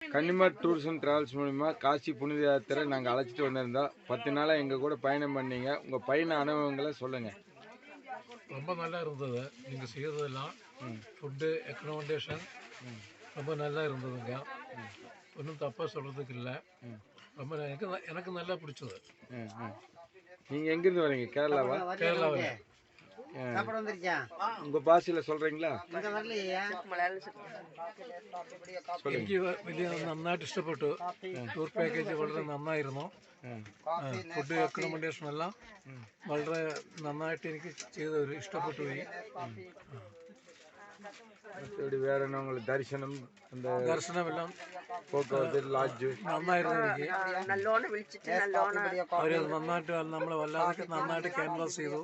Kannimar tours and travels மூலிமா காசி புனித யாத்திரை நாங்கள் அழைச்சிட்டு வந்திருந்தோம். பத்து நாளாக எங்கள் கூட பயணம் பண்ணீங்க. உங்கள் பயண அனுபவங்களை சொல்லுங்கள் ரொம்ப நல்லா இருந்தது. நீங்கள் செய்கிறதெல்லாம் ஃபுட்டு அக்கமடேஷன் ரொம்ப நல்லா இருந்ததுங்க. ஒன்றும் தப்பாக சொல்கிறதுக்கு இல்லை. ரொம்ப எனக்கு நல்லா பிடிச்சது. நீங்கள் எங்கேருந்து வரீங்க? கேரளாவா? கேரளாவில். சாப்பாடு வந்துருச்சா உங்க பாசில சொல்றீங்களா എനിക്ക് വലിയ നന്നായിട്ട് ഇഷ്ടപ്പെട്ടു ടൂർ പാക്കേജ് വളരെ നന്നായിരുന്നു ഫുഡ് അക്കോമഡേഷൻ എല്ലാം വളരെ നന്നായിട്ട് എനിക്ക് ചെയ്ത ഒരു ഇഷ്ടപ്പെട്ടു പോയി மற்றபடி வேற என்ன உங்களுக்கு தரிசனம் அந்த ദർശനമെല്ലാം போக்குவரத்து லாட்ஜு നന്നായിരുന്നു എനിക്ക് നല്ലോണം വിളിച്ചിട്ട് നല്ലോണം അവർ നന്നായിട്ട് നമ്മളെ വല്ലാതെ നന്നായിട്ട് ക്യാൻവാസ് ചെയ്തു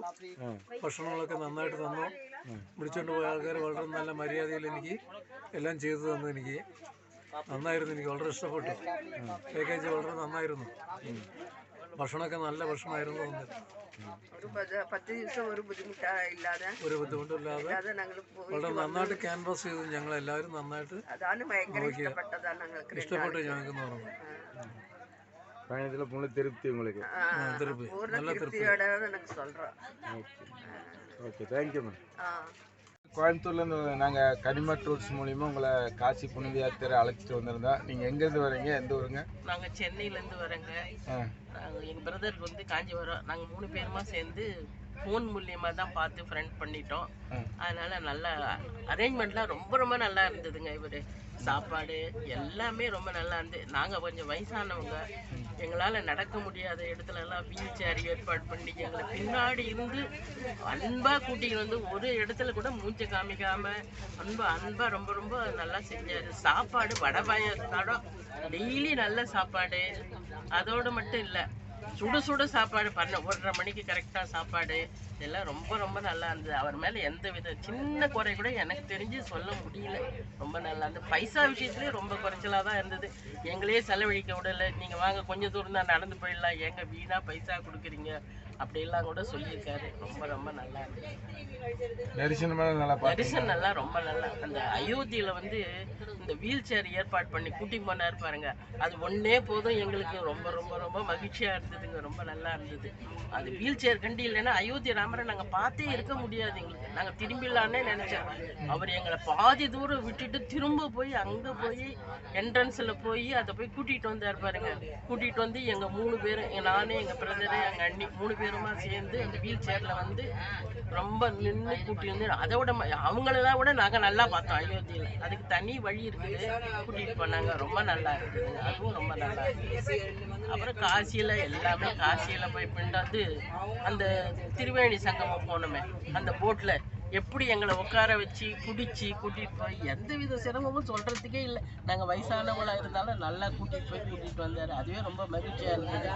ഭക്ഷണങ്ങളൊക്കെ നന്നായിട്ട് തന്നു വിളിച്ചുകൊണ്ട് പോയ ആൾക്കാർ വളരെ നല്ല മര്യാദയിൽ എനിക്ക് എല്ലാം ചെയ്തു തന്നു എനിക്ക് നന്നായിരുന്നു എനിക്ക് വളരെ ഇഷ്ടപ്പെട്ടു പാക്കേജ് വളരെ നന്നായിരുന്നു ഭക്ഷണമൊക്കെ നല്ല ഭക്ഷണമായിരുന്നു തന്നത്. ഒരു പത് പത്ത് ദിവസം ഒരു ബുദ്ധിമുട്ടാ ഇല്ലാതെ ഒരു ബുദ്ധിമുട്ടില്ലാതെ ഇല്ലാതെ ഞങ്ങൾ പോയി വളരെ നന്നായിട്ട് ക്യാൻവാസ് ചെയ്തു ഞങ്ങൾ എല്ലാവരും നന്നായിട്ട് അതാണ് ഭയങ്കര ഇഷ്ടപ്പെട്ടതാണ് ഞങ്ങൾക്ക് ഇഷ്ടപ്പെട്ടു ഞങ്ങൾക്ക് എന്ന് പറഞ്ഞു பயணத்தில் முழு திருப்தி உங்களுக்கு திருப்பி പൂർണ്ണ നല്ല திருப்தி திருப்தியோட எனக்கு சொல்றோம் ஓகே தேங்க்யூ மேம் ஆ கோயம்புத்தூர்லேருந்து நாங்கள் கனிமா டூர்ஸ் மூலிமா உங்களை காசி புனித யாத்திரை அழைச்சிட்டு வந்திருந்தோம் நீங்கள் எங்கேருந்து வரீங்க? எந்த ஊருங்க? நாங்கள் சென்னையிலேருந்து வரோங்க. எங்கள் பிரதர் வந்து காஞ்சிபுரம். நாங்கள் மூணு பேருமா சேர்ந்து ஃபோன் மூலியமாக தான் பார்த்து ஃப்ரெண்ட் பண்ணிட்டோம். அதனால நல்லா அரேஞ்ச்மெண்ட்லாம் ரொம்ப ரொம்ப நல்லா இருந்ததுங்க இவர். சாப்பாடு எல்லாமே ரொம்ப நல்லா இருந்து நாங்கள் கொஞ்சம் வயசானவங்க. எங்களால் நடக்க முடியாத இடத்துல எல்லாம் வீல் சேர் ஏற்பாடு பண்ணி எங்களை பின்னாடி இருந்து அன்பாக கூட்டிகிட்டு வந்து ஒரு இடத்துல கூட மூஞ்ச காமிக்காம அன்பா அன்பா ரொம்ப ரொம்ப நல்லா செஞ்சாரு. சாப்பாடு வடை பாயசம் டெய்லி நல்ல சாப்பாடு. அதோட மட்டும் இல்லை சுடு சுட சாப்பாடு பண்ண. ஒன்றரை மணிக்கு கரெக்டாக சாப்பாடு. இதெல்லாம் ரொம்ப ரொம்ப நல்லா இருந்தது. அவர் மேலே எந்த வித சின்ன குறை கூட எனக்கு தெரிஞ்சு சொல்ல முடியல. ரொம்ப நல்லா இருந்தது. பைசா விஷயத்துலேயே ரொம்ப குறைச்சலாக தான் இருந்தது. எங்களே செலவழிக்க விடலை. நீங்கள் வாங்க கொஞ்சம் தூரம் தான் நடந்து போயிடலாம். ஏங்க வீணாக பைசா கொடுக்குறீங்க? அப்படிலாம் கூட சொல்லியிருக்காரு. ரொம்ப ரொம்ப நல்லா தரிசனமெல்லாம் நல்லா தரிசனம் நல்லா ரொம்ப நல்லா. அந்த அயோத்தியில வந்து இந்த வீல் சேர் ஏற்பாடு பண்ணி கூட்டி போனாரு பாருங்க. அது ஒண்ணே போதும் எங்களுக்கு. ரொம்ப ரொம்ப ரொம்ப மகிழ்ச்சியா இருந்ததுங்க. ரொம்ப நல்லா இருந்தது. அது வீல் சேர் கண்டி இல்லைன்னா அயோத்தி ராமரை நாங்க பார்த்தே இருக்க முடியாது எங்களுக்கு. நாங்க திரும்பிடலான்னே நினைச்சோம். அவர் எங்களை பாதி தூரம் விட்டுட்டு திரும்ப போய் அங்க போய் என்ட்ரன்ஸ்ல போய் அதை போய் கூட்டிட்டு வந்தாரு பாருங்க. கூட்டிட்டு வந்து எங்க மூணு பேரும் எங்க நானே எங்க பிரதரு எங்க அண்ணி மூணு பேருமா சேர்ந்து அந்த வீல் சேர்ல வந்து ரொம்ப நின்று கூட்டி வந்து அதை விட அவங்களெல்லாம் விட நாங்கள் நல்லா பார்த்தோம் அயோத்தியில். அதுக்கு தனி வழி இருக்குது. கூட்டிகிட்டு போனாங்க. ரொம்ப நல்லா இருக்குது அதுவும் ரொம்ப நல்லா இருக்குது அப்புறம் காசியில் எல்லாமே காசியில் போய் பிண்டாந்து அந்த திருவேணி சங்கமம் போனோமே அந்த போட்டில் எப்படி எங்களை உட்கார வச்சு குடிச்சு கூட்டிட்டு போய் எந்த வித சிரமமும் சொல்றதுக்கே இல்லை. நாங்க வயசானவங்களா இருந்தாலும் நல்லா கூட்டிட்டு போய் கூட்டிட்டு வந்தாரு. அதுவே ரொம்ப மகிழ்ச்சியா இருந்தது.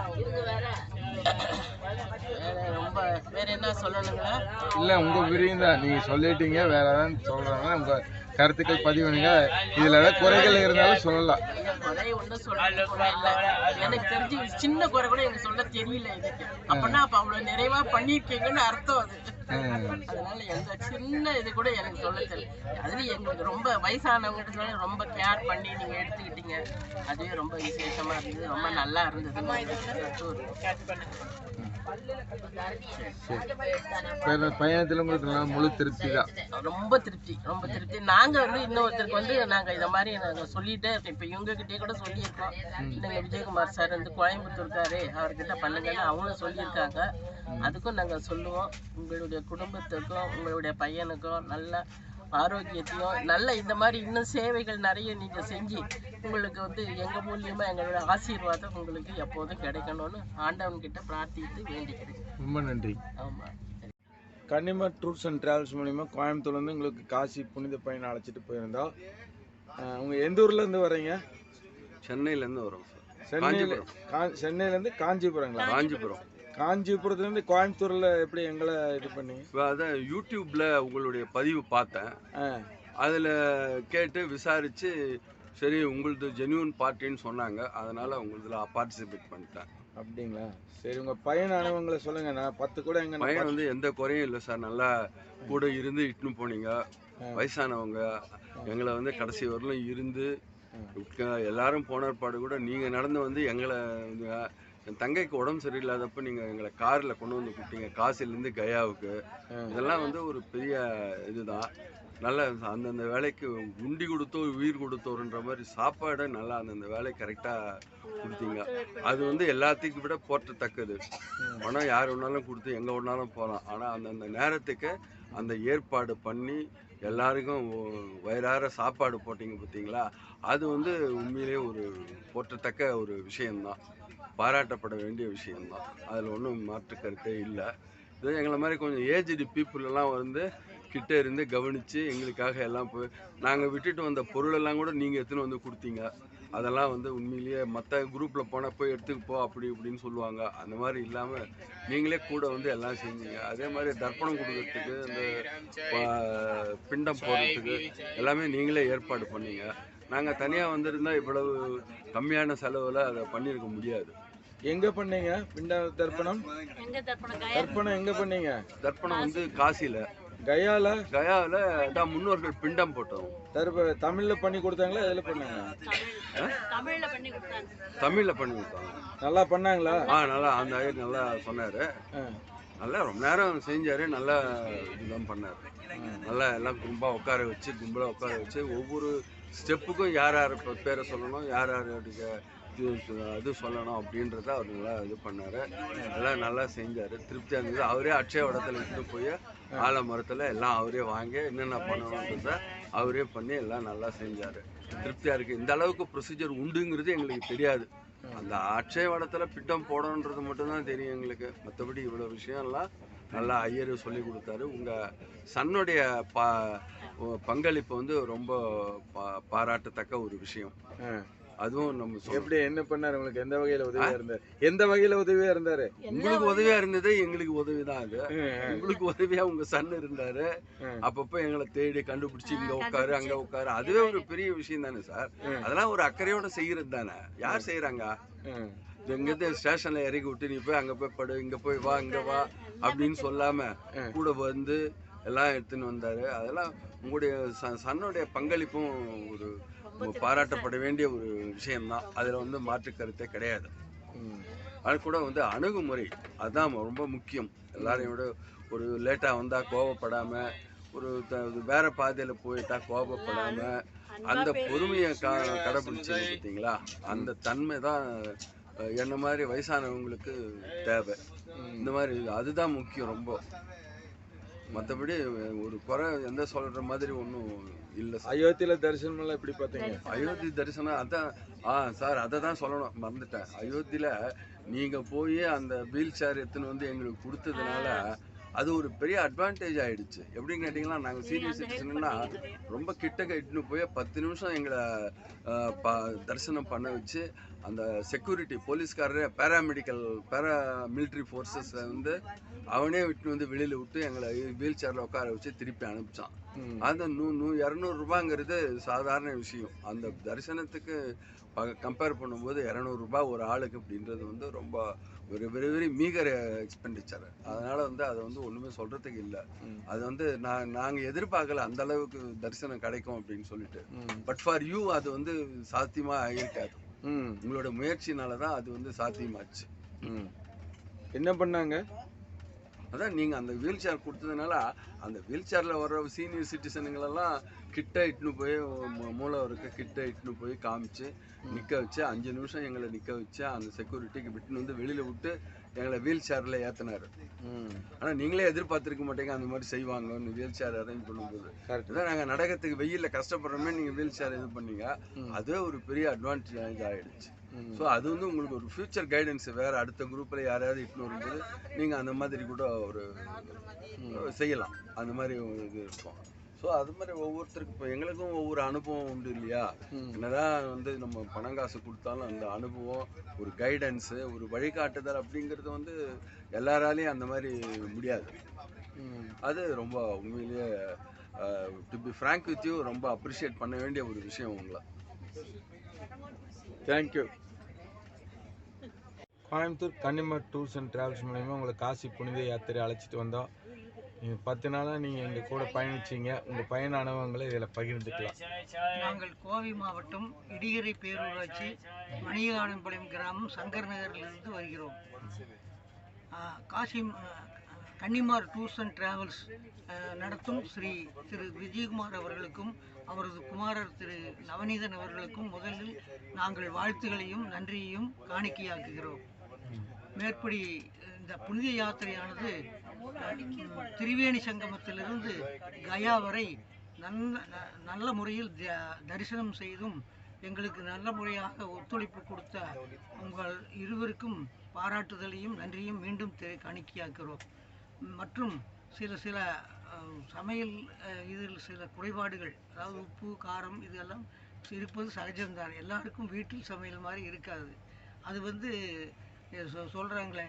வேற ரொம்ப வேற என்ன சொல்லணுங்களா? இல்லை உங்கள் விரியும் தான். நீங்கள் சொல்லிட்டீங்க வேற ஏதாவது சொல்கிறாங்க உங்கள் கருத்துக்கள் பதிவு பண்ணுங்க. இதில் ஏதாவது குறைகள் இருந்தாலும் சொல்லலாம். குறை ஒன்றும் சொல்ல கூட இல்லை. எனக்கு தெரிஞ்சு சின்ன குறை கூட எனக்கு சொல்ல தெரியல இதுக்கு. அப்படின்னா அப்ப அவ்வளவு நிறைவா பண்ணிருக்கீங்கன்னு அர்த்தம் அது. அதனால எந்த சின்ன இது கூட எனக்கு சொல்ல தெரியல. அதுல எங்களுக்கு ரொம்ப வயசானவங்க ரொம்ப கேர் பண்ணி நீங்க எடுத்துக்கிட்டீங்க. அதுவே ரொம்ப விசேஷமா இருந்தது. ரொம்ப நல்லா இருந்தது. பயணத்தில் உங்களுக்கு முழு திருப்தி தான். ரொம்ப திருப்தி ரொம்ப திருப்தி. நாங்க வந்து இன்னொருத்தருக்கு வந்து நாங்க இத மாதிரி நாங்க சொல்லிட்டே இருக்கோம் இப்ப இவங்க கிட்டே கூட சொல்லியிருக்கோம். நீங்க விஜயகுமார் சார் வந்து கோயம்புத்தூர்காரு அவர்கிட்ட பண்ணுங்கன்னு அவங்களும் சொல்லியிருக்காங்க. அதுக்கும் நாங்க சொல்லுவோம். உங்களுடைய குடும்பத்துக்கும் உங்களுடைய பையனுக்கும் நல்ல ஆரோக்கியத்தையும் நல்ல இந்த மாதிரி இன்னும் சேவைகள் நிறைய நீங்க செஞ்சு உங்களுக்கு வந்து எங்க மூலியமா எங்களோட ஆசீர்வாதம் உங்களுக்கு எப்போதும் கிடைக்கணும்னு ஆண்டவன் கிட்ட பிரார்த்தித்து வேண்டிக்கிறேன். ரொம்ப நன்றி. ஆமா. கன்னிமா டூர்ஸ் அண்ட் ட்ராவல்ஸ் மூலிமா கோயம்புத்தூர்லேருந்து உங்களுக்கு காசி புனித பயணம் அழைச்சிட்டு போயிருந்தோம். அஹ் உங்க எந்த ஊர்லேருந்து வரீங்க சென்னையிலேருந்து வரோம் சார். சென்னையில் கா சென்னையிலேருந்து காஞ்சிபுரங்களா? காஞ்சிபுரம். காஞ்சிபுரத்துலேருந்து கோயம்புத்தூரில் எப்படி எங்களை இது இப்போ அதான் யூடியூப்பில் உங்களுடைய பதிவு பார்த்தேன். அதில் கேட்டு விசாரித்து சரி உங்களது ஜென்யூன் பார்ட்டின்னு சொன்னாங்க. அதனால் உங்களதுல பார்ட்டிசிபேட் பண்ணிட்டேன். அப்படிங்களா? சரி உங்கள் பையன் அனுபவங்களை சொல்லுங்கள் நான் பத்து கூட எங்க பையன் வந்து எந்த குறையும் இல்லை சார். நல்லா கூட இருந்து இட்டுன்னு போனீங்க. வயசானவங்க. எங்களை வந்து கடைசி வரலும் இருந்து எல்லாரும் போனற்பாடு கூட நீங்கள் நடந்து வந்து எங்களை என் தங்கைக்கு உடம்பு சரியில்லாதப்ப நீங்கள் எங்களை காரில் கொண்டு வந்து கொடுத்தீங்க காசிலேருந்து கயாவுக்கு. இதெல்லாம் வந்து ஒரு பெரிய இதுதான் நல்ல அந்தந்த வேலைக்கு உண்டி கொடுத்தோ உயிர் கொடுத்தோருன்ற மாதிரி சாப்பாடை நல்லா அந்தந்த வேலை கரெக்டாக கொடுத்தீங்க. அது வந்து எல்லாத்துக்கும் விட போற்றத்தக்கது. பணம் யார் வேணாலும் கொடுத்து எங்கே வேணாலும் போகலாம் ஆனால் அந்தந்த நேரத்துக்கு அந்த ஏற்பாடு பண்ணி எல்லாருக்கும் வயிறார சாப்பாடு போட்டீங்க பார்த்தீங்களா அது வந்து உண்மையிலேயே ஒரு போற்றத்தக்க ஒரு விஷயந்தான் பாராட்டப்பட வேண்டிய விஷயந்தான் அதில் ஒன்றும் மாற்று கருத்தே இல்லை. இது எங்களை மாதிரி கொஞ்சம் ஏஜ்டு பீப்புளெல்லாம் வந்து கிட்டே இருந்து கவனித்து எங்களுக்காக எல்லாம் போய் நாங்கள் விட்டுட்டு வந்த பொருளெல்லாம் கூட நீங்கள் எடுத்துன்னு வந்து கொடுத்தீங்க. அதெல்லாம் வந்து உண்மையிலேயே மற்ற குரூப்பில் போனால் போய் எடுத்துக்கு போ அப்படி இப்படின்னு சொல்லுவாங்க. அந்த மாதிரி இல்லாமல் நீங்களே கூட வந்து எல்லாம் செஞ்சீங்க. அதே மாதிரி தர்ப்பணம் கொடுக்கறதுக்கு இந்த பிண்டம் போடுறதுக்கு எல்லாமே நீங்களே ஏற்பாடு பண்ணீங்க. நாங்கள் தனியாக வந்திருந்தா இவ்வளவு கம்மியான செலவில் அதை பண்ணியிருக்க முடியாது. எங்க பண்ணீங்க? பிண்ட தர்ப்பணம்? தர்ப்பணம்? எங்க பண்ணீங்க? தர்ப்பணம் வந்து காசியில் கயால? கயாவில் தான் முன்னோர்கள் பிண்டம் போட்டோம். தர்ப்ப தமிழ்ல பண்ணி கொடுத்தாங்களா எதுல பண்ணாங்க? தமிழில் பண்ணி கொடுத்தாங்க. நல்லா பண்ணாங்களா? ஆ நல்லா அந்த ஐயர் நல்லா சொன்னார். நல்லா ரொம்ப நேரம் செஞ்சார் நல்லா இதெல்லாம் பண்ணார். நல்லா எல்லாம் கும்பலாக உட்கார வச்சு கும்பலாக உட்கார வச்சு ஒவ்வொரு ஸ்டெப்புக்கும் யார் யார் பேரை சொல்லணும் யார் யாருடைய ஜூஸ் இது சொல்லணும் அப்படின்றத அவர் நல்லா இது பண்ணார். எல்லாம் நல்லா செஞ்சார். திருப்தியாக இருந்தது. அவரே அட்சய வடத்தில் இட்டு போய் ஆலமரத்தில் எல்லாம் அவரே வாங்கி என்னென்ன பண்ணணுன்றத அவரே பண்ணி எல்லாம் நல்லா செஞ்சார். திருப்தியாக இருக்குது இந்த அளவுக்கு ப்ரொசீஜர் உண்டுங்கிறது எங்களுக்கு தெரியாது. அந்த அட்சய வடத்தில் பிட்டம் போடணுன்றது மட்டும்தான் தெரியும் எங்களுக்கு. மற்றபடி இவ்வளோ விஷயம்லாம் நல்லா ஐயர் சொல்லி கொடுத்தாரு. உங்கள் சன்னுடைய பா பங்களிப்பு வந்து ரொம்ப பா பாராட்டத்தக்க ஒரு விஷயம். ஆ. அதுவும் நம்ம. எப்படி என்ன பண்ணாரு? உங்களுக்கு எந்த வகையில உதவியா இருந்தாரு? எந்த வகையில உதவியா இருந்தாரு? உங்களுக்கு உதவியா இருந்தது எங்களுக்கு உதவி தான் அது உங்களுக்கு உதவியா உங்க சன் இருந்தாரு. அப்பப்ப எங்களை தேடி கண்டுபிடிச்சு இங்க உட்காரு அங்க உட்காரு. அதுவே ஒரு பெரிய விஷயம் தானே சார். அதெல்லாம் ஒரு அக்கறையோட செய்யறது தானே. யார் செய்யறாங்க எங்கிட்ட ஸ்டேஷன்ல இறக்கி விட்டு நீ போய் அங்க போய் படு இங்க போய் வா இங்க வா அப்படின்னு சொல்லாம. கூட வந்து எல்லாம் எடுத்துன்னு வந்தாரு. அதெல்லாம் உங்களுடைய ச- சன்னுடைய பங்களிப்பும் ஒரு பாராட்டப்பட வேண்டிய ஒரு விஷயம்தான். அதுல வந்து மாற்று கருத்தே கிடையாது. அது கூட வந்து அணுகுமுறை அதுதான் ரொம்ப முக்கியம். எல்லாரையும் விட ஒரு லேட்டாக வந்தால் கோவப்படாம ஒரு த- வேற பாதையில் போயிட்டா கோபப்படாம அந்த பொறுமையை க கடைபிடிச்சீங்க பார்த்தீங்களா அந்த தன்மை தான் என்ன மாதிரி வயசானவங்களுக்கு தேவை. இந்த மாதிரி அதுதான் முக்கியம் ரொம்ப. மற்றபடி ஒரு குறை எந்த சொல்கிற மாதிரி ஒன்றும் இல்லை சார். அயோத்தியில தரிசனம் எல்லாம் எப்படி பாத்தீங்க அயோத்தி தரிசனம் அதான் ஆ சார் அதை தான் சொல்லணும். மறந்துட்டேன். அயோத்தியில் நீங்கள் போய் அந்த வீல் சேர் எடுத்துன்னு வந்து எங்களுக்கு கொடுத்ததுனால அது ஒரு பெரிய அட்வான்டேஜ் ஆயிடுச்சு. எப்படின்னு கேட்டிங்கன்னா நாங்கள் சீனியர் சிட்டிசன்னா ரொம்ப கிட்டக்க இட்டுன்னு போய் பத்து நிமிஷம் எங்களை ப தரிசனம் பண்ண வச்சு அந்த செக்யூரிட்டி போலீஸ்காரரே பேராமெடிக்கல் பேரா மிலிட்ரி ஃபோர்ஸஸை வந்து அவனே விட்டு வந்து வெளியில் விட்டு எங்களை வீல் சேரில் உட்கார வச்சு திருப்பி அனுப்பிச்சான். அந்த நூ நூ இரநூறுபாங்கிறது சாதாரண விஷயம். அந்த தரிசனத்துக்கு கம்பேர் பண்ணும்போது இரநூறுபா ஒரு ஆளுக்கு அப்படின்றது வந்து ரொம்ப ஒரு வெரி வெரி மீகர் எக்ஸ்பெண்டிச்சர் அதனால வந்து அதை வந்து ஒன்றுமே சொல்கிறதுக்கு இல்லை. அது வந்து நான் நாங்கள் எதிர்பார்க்கல அந்த அளவுக்கு தரிசனம் கிடைக்கும் அப்படின்னு சொல்லிட்டு. பட் ஃபார் யூ அது வந்து சாத்தியமாக இருக்காது. உங்களோட முயற்சினால தான் அது வந்து சாத்தியமாச்சு. என்ன பண்ணாங்க அதான் நீங்கள் அந்த வீல் சேர் கொடுத்ததுனால அந்த வீல் சேரில் வர்ற சீனியர் சிட்டிசனுங்களெல்லாம் கிட்ட இட்டுன்னு போய் மூலவருக்கு கிட்ட இட்டுன்னு போய் காமிச்சு நிற்க வச்சு அஞ்சு நிமிஷம் எங்களை நிற்க வச்சு அந்த செக்யூரிட்டிக்கு விட்டுன்னு வந்து வெளியில் விட்டு எங்களை வீல் சேரில் ஏற்றினாரு. ஆனால் நீங்களே எதிர்பார்த்துருக்க மாட்டீங்க அந்த மாதிரி செய்வாங்கன்னு வீல் சேர் அரேஞ்ச் பண்ணும்போது கரெக்ட் இதான் நாங்கள் நடக்கிறதுக்கு வெயிலில் கஷ்டப்படுறோமே நீங்கள் வீல் சேர் இது பண்ணீங்க ம். அதுவே ஒரு பெரிய அட்வான்டேஜ் ஆகிடுச்சு. ஸோ அது வந்து உங்களுக்கு ஒரு ஃபியூச்சர் கைடன்ஸ் வேறு அடுத்த குரூப்பில் யாரையாவது இட்டுன்னு வரும்போது நீங்கள் அந்த மாதிரி கூட ஒரு செய்யலாம். அந்த மாதிரி இது இருக்கும். ஸோ அது மாதிரி ஒவ்வொருத்தருக்கும் இப்போ எங்களுக்கும் ஒவ்வொரு அனுபவம் உண்டு இல்லையா. என்னதான் வந்து நம்ம பணம் காசு கொடுத்தாலும் அந்த அனுபவம் ஒரு கைடன்ஸு ஒரு வழிகாட்டுதல் அப்படிங்கிறது வந்து எல்லாராலையும் அந்த மாதிரி முடியாது. அது ரொம்ப உண்மையிலேயே to be frank with you ரொம்ப அப்ரிஷியேட் பண்ண வேண்டிய ஒரு விஷயம் உங்களை. Thank you Coimbatore Kannimar tours and travels மூலயமா உங்களை காசி புனித யாத்திரை அழைச்சிட்டு வந்தோம். நீங்கள் பத்து நாளாக நீங்கள் எங்கள் கூட பயணிச்சீங்க. உங்கள் பயண அனுபவங்களை இதில் பகிர்ந்துக்கலாம். நாங்கள் கோவை மாவட்டம் இடிகரை பேரூராட்சி மணிகானம்பாளையம் கிராமம் சங்கர் நகரிலிருந்து வருகிறோம். Kashi Kannimar tours and travels நடத்தும் ஸ்ரீ திரு விஜயகுமார் அவர்களுக்கும் அவரது குமாரர் திரு நவநீதன் அவர்களுக்கும் முதலில் நாங்கள் வாழ்த்துகளையும் நன்றியையும் காணிக்கையாக்குகிறோம். மேற்படி இந்த புனித யாத்திரையானது திரிவேணி சங்கமத்திலிருந்து கயா வரை நல்ல ந- நல்ல முறையில் த- தரிசனம் செய்தும் எங்களுக்கு நல்ல முறையாக ஒத்துழைப்பு கொடுத்த உங்கள் இருவருக்கும் பாராட்டுதலையும் நன்றியும் மீண்டும் காணிக்கையாக்கிறோம் மற்றும் சில சில சமையல் இதில் சில குறைபாடுகள் அதாவது உப்பு காரம் இதெல்லாம் இருப்பது சகஜம்தான். எல்லாருக்கும் வீட்டில் சமையல் மாதிரி இருக்காது. அது வந்து சொ- சொல்கிறாங்களே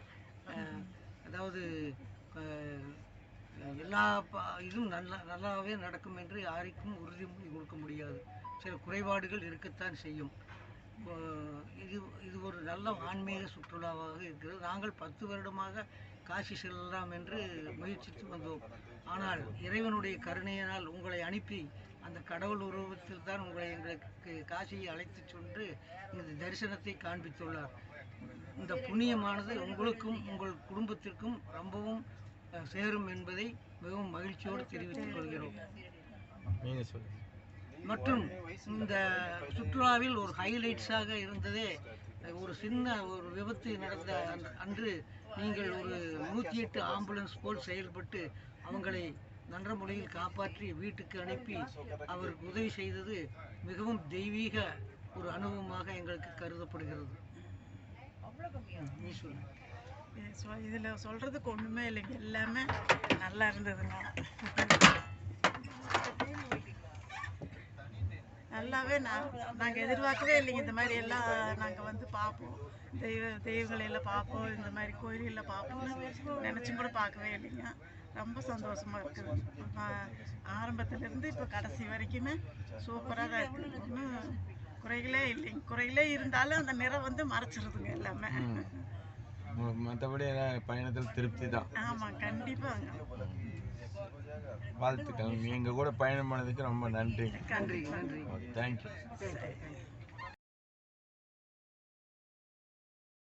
அதாவது எல்லா ப- இதுவும் நல்லா நல்லாவே நடக்கும் என்று யாருக்கும் உறுதிமொழி கொடுக்க முடியாது. சில குறைபாடுகள் இருக்கத்தான் செய்யும். இது இது ஒரு நல்ல ஆன்மீக சுற்றுலாவாக இருக்கிறது. நாங்கள் பத்து வருடமாக காசி செல்லலாம் என்று முயற்சித்து வந்தோம். ஆனால் இறைவனுடைய கருணையினால் உங்களை அனுப்பி அந்த கடவுள் உருவத்தில் தான் உங்களை எங்களுக்கு காசியை அழைத்து சென்று இந்த தரிசனத்தை காண்பித்துள்ளார். இந்த புண்ணியமானது உங்களுக்கும் உங்கள் குடும்பத்திற்கும் ரொம்பவும் சேரும் என்பதை மிகவும் மகிழ்ச்சியோடு தெரிவித்துக் கொள்கிறோம். மற்றும் இந்த சுற்றுலாவில் ஒரு ஹைலைட்ஸாக இருந்ததே ஒரு சின்ன ஒரு விபத்து நடந்த அன்று நீங்கள் ஒரு நூற்றி எட்டு ஆம்புலன்ஸ் போல் செயல்பட்டு அவங்களை நல்ல முறையில் காப்பாற்றி வீட்டுக்கு அனுப்பி அவருக்கு உதவி செய்தது மிகவும் தெய்வீக ஒரு அனுபவமாக எங்களுக்கு கருதப்படுகிறது. ம், நீ சொல்லு. இது இல்லைங்க. எல்லாமே நல்லா இருந்ததுங்க. நல்லாவே நான் நாங்கள் எதிர்பார்க்கவே இல்லைங்க. இந்த மாதிரி எல்லாம் நாங்கள் வந்து பார்ப்போம் தெய்வ தெய்வங்களை எல்லாம் பார்ப்போம் இந்த மாதிரி கோயில்களில் பார்ப்போம்னு நினைச்சும் கூட பார்க்கவே இல்லைங்க. ரொம்ப சந்தோஷமா இருக்குது ஆ- ஆரம்பத்துல இருந்து இப்போ கடைசி வரைக்குமே சூப்பராக தான் இருக்குது ஒன்றும் குறைகளே இல்லைங்க குறைகளே இருந்தாலும் அந்த நிறம் வந்து மறைச்சிருதுங்க எல்லாமே. ம- மத்தபடி எல்லாம் பயணத்தில் திருப்தி தான். ஆமா கண்டிப்பாங்க வாழ்த்துக்கள். நீங்க கூட பயணம் பண்ணதுக்கு ரொம்ப நன்றி. நன்றி நன்றி. தேங்க்யூ.